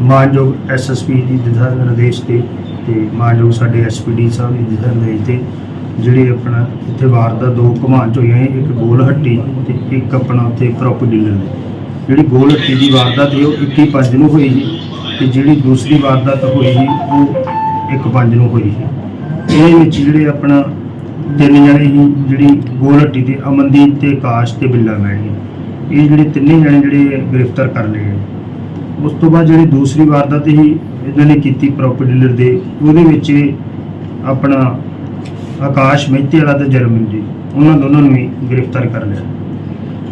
ਮਾਨਯੋਗ ਐਸਐਸਪੀ ਦੀ ਦਿਸ਼ਾ ਨਿਰਦੇਸ਼ ਤੇ ਤੇ ਮਾਨਯੋਗ ਸਾਡੇ ਐਸਪੀਡੀ ਸਾਹਿਬ ਦੀ ਦਿਸ਼ਾ ਨਿਰਦੇਸ਼ ਤੇ ਜਿਹੜੇ ਆਪਣਾ ਇੱਥੇ ਵਾਰਦਾਤ ਦੋ ਘਮਾਂਚ ਹੋਈਆਂ ਸੀ, ਇੱਕ ਗੋਲ ਹੱਟੀ ਤੇ ਇੱਕ ਆਪਣਾ ਉੱਥੇ ਪ੍ਰੋਪਰ ਡੀਲਰ ਨੇ। ਜਿਹੜੀ ਗੋਲ ਹੱਟੀ ਦੀ ਵਾਰਦਾਤ ਸੀ ਉਹ 21 ਪੰਜ ਨੂੰ ਹੋਈ ਜੀ ਤੇ ਜਿਹੜੀ ਦੂਸਰੀ ਵਾਰਦਾਤ ਹੋਈ ਜੀ ਉਹ 1 ਪੰਜ ਨੂੰ ਹੋਈ ਜੀ ਇਹਦੇ ਵਿੱਚ ਜਿਹੜੇ ਆਪਣਾ ਤਿੰਨ ਜਣੇ ਸੀ ਜਿਹੜੀ ਗੋਲ ਹੱਟੀ ਤੇ ਅਮਨਦੀਪ ਤੇ ਆਕਾਸ਼ ਤੇ ਬਿੱਲਾ ਮੈਣੀ। ਇਹ ਜਿਹੜੇ ਤਿੰਨੇ ਜਣੇ ਜਿਹੜੇ ਗ੍ਰਿਫਤਾਰ ਕਰ ਲਏ ਗਏ ਉਸ ਤੋਂ ਬਾਅਦ ਜਿਹੜੀ ਦੂਸਰੀ ਵਾਰਦਾਤ ਹੀ ਇਹਨਾਂ ਨੇ ਕੀਤੀ ਪ੍ਰੋਪਰਟੀ ਡੀਲਰ ਦੇ, ਉਹਦੇ ਵਿੱਚ ਇਹ ਆਪਣਾ ਆਕਾਸ਼ ਮਹਿਤੇ ਵਾਲਾ ਤੇ ਜਰਮਨਜੀਤ ਉਹਨਾਂ ਦੋਨਾਂ ਨੂੰ ਵੀ ਗ੍ਰਿਫਤਾਰ ਕਰ ਲਿਆ।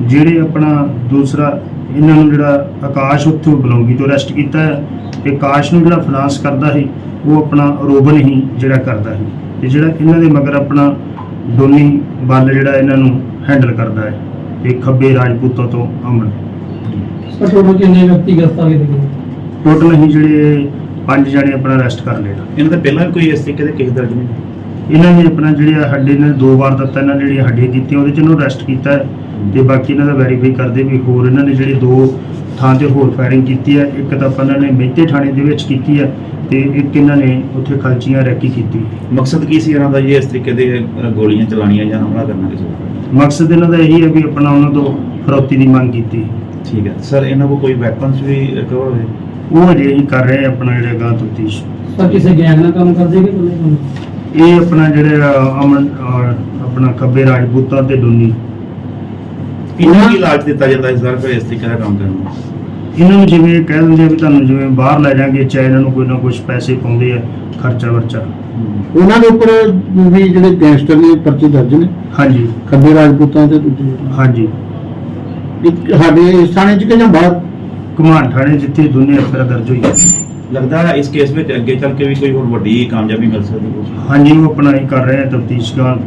ਜਿਹੜੇ ਆਪਣਾ ਦੂਸਰਾ, ਇਹਨਾਂ ਨੂੰ ਜਿਹੜਾ ਆਕਾਸ਼ ਉੱਥੋਂ ਬਲੌਂਗੀ ਤੋਂ ਅਰੈਸਟ ਕੀਤਾ ਹੈ, ਤੇ ਆਕਾਸ਼ ਨੂੰ ਜਿਹੜਾ ਫਾਈਨਾਂਸ ਕਰਦਾ ਸੀ, ਉਹ ਆਪਣਾ ਰੋਬਨ ਹੀ ਜਿਹੜਾ ਕਰਦਾ ਸੀ। ਤੇ ਜਿਹੜਾ ਇਹਨਾਂ ਦੇ ਮਗਰ ਆਪਣਾ ਡੋਨੀ ਬੱਲ ਜਿਹੜਾ ਇਹਨਾਂ ਨੂੰ ਹੈਂਡਲ ਕਰਦਾ ਹੈ ਤੇ ਖੱਬੇ ਰਾਜਪੂਤਾਂ ਤੋਂ ਅਮਨ। ਸਰ ਟੋਟਲ ਕਿੰਨੇ ਵਿਅਕਤੀ ਗ੍ਰਿਫਤਾਰ ਕੀਤੇ ਗਏ ਟੋਟਲ ਅਸੀਂ ਜਿਹੜੇ ਪੰਜ ਜਣੇ ਆਪਣਾ ਅਰੈਸਟ ਕਰ ਲਏ। ਇਹਨਾਂ ਦੇ ਪਹਿਲਾਂ ਵੀ ਕੋਈ ਇਸ ਤਰੀਕੇ ਦੇ ਕੇਸ ਦਰਜ ਨਹੀਂ? ਇਹਨਾਂ ਨੇ ਆਪਣਾ ਜਿਹੜੇ ਸਾਡੇ ਨੇ ਦੋ ਵਾਰ ਦਿੱਤਾ ਇਹਨਾਂ ਨੇ ਜਿਹੜੀਆਂ ਹੱਡੀਆਂ ਕੀਤੀਆਂ ਉਹਦੇ ਚ ਇਹਨੂੰ ਅਰੈਸਟ ਕੀਤਾ ਹੈ। ਤੇ ਬਾਕੀ ਇਹਨਾਂ ਦਾ ਵੈਰੀਫਾਈ ਕਰਦੇ ਵੀ ਹੋਰ ਇਹਨਾਂ ਨੇ ਜਿਹੜੇ ਦੋ ਥਾਂ ਤੇ ਹੋਰ ਫਾਇਰਿੰਗ ਕੀਤੀ ਹੈ। ਇੱਕ ਤਾਂ ਆਪਾਂ ਇਹਨਾਂ ਨੇ ਮਹਿਤੇ ਥਾਣੇ ਦੇ ਵਿੱਚ ਕੀਤੀ ਹੈ ਤੇ ਇੱਕ ਇਹਨਾਂ ਨੇ ਉੱਥੇ ਖਲਚੀਆਂ ਰੈਕੀ ਕੀਤੀ। ਮਕਸਦ ਕੀ ਸੀ ਇਹਨਾਂ ਦਾ ਜੀ ਇਸ ਤਰੀਕੇ ਦੇ ਅ, ਗੋਲੀਆਂ ਚਲਾਉਣੀਆਂ ਜਾਂ ਹਮਲਾ ਕਰਨਾ ਕਿਸੇ ਉੱਪਰ ਮਕਸਦ ਇਹਨਾਂ ਦਾ ਇਹੀ ਹੈ ਵੀ ਆਪਣਾ ਉਹਨਾਂ ਤੋਂ ਫਰੌਤੀ ਦੀ ਮੰਗ ਕੀਤੀ। ਠੀਕ ਹੈ। ਸਰ ਇਹਨਾਂ ਕੋਲ ਕੋਈ ਵੈਪਨਸ ਵੀ ਰਿਕਵਰ ਹੋਏ? ਉਹ ਅਜੇ ਅਸੀਂ ਕਰ ਰਹੇ ਹਾਂ ਆਪਣਾ ਜਿਹੜਾ ਗਾਂ ਤਫਤੀਸ਼। ਸਰ ਕਿਸੇ ਗੈਂਗ ਨਾਲ ਕੰਮ ਕਰਦੇ ਕਿ ਕੰਮ ਇਹ ਆਪਣਾ ਜਿਹੜੇ ਅਮਨ ਅਹ, ਆਪਣਾ ਖੱਬੇ ਰਾਜਪੂਤਾਂ ਤੇ ਡੋਨੀ ਇਹਨਾਂ ਕੀ ਇਲਾਜ ਦਿੱਤਾ ਜਾਂਦਾ ਇਸ ਵਾਰ ਇਸ ਤਰੀਕੇ ਦਾ ਕੰਮ ਕਰਨ ਨੂੰ? ਇਹਨਾਂ ਨੂੰ ਜਿਵੇਂ ਕਹਿ ਦਿੰਦੇ ਆ ਵੀ ਤੁਹਾਨੂੰ ਜਿਵੇਂ ਬਾਹਰ ਲੈ ਜਾਾਂਗੇ ਚਾਹੇ ਇਹਨਾਂ ਨੂੰ ਕੋਈ ਨਾ ਕੁਝ ਪੈਸੇ ਪਾਉਂਦੇ ਆ ਖਰਚਾ ਵਰਚਾ। ਉਹਨਾਂ ਦੇ ਉੱਪਰ ਵੀ ਜਿਹੜੇ ਗੈਂਗਸਟਰ ਨੇ ਪਰਚੇ ਦਰਜ ਨੇ? ਹਾਂਜੀ। ਖੱਬੇ ਰਾਜਪੂਤਾਂ ਤੇ ਦੂਜੇ। ਹਾਂਜੀ। ਇੱਕ ਸਾਡੇ ਇਸ ਥਾਣੇ ਚ ਕਿ ਜਾਂ ਬਾਹਰ ਘੁਮਾਣ ਥਾਣੇ ਜਿੱਥੇ ਦੋਨੇ ਅਫਸਰ ਦਰਜ ਹੋਈ ਲੱਗਦਾ ਹੈ ਇਸ ਕੇਸ ਵਿੱਚ ਅੱਗੇ ਚੱਲ ਕੇ ਵੀ ਕੋਈ ਹੋਰ ਵੱਡੀ ਕਾਮਯਾਬੀ ਮਿਲ ਸਕਦੀ ਹੈ। ਹਾਂਜੀ ਉਹ ਆਪਣਾ ਹੀ ਕਰ ਰਹੇ ਆ ਤਫਤੀਸ਼ ਦਾ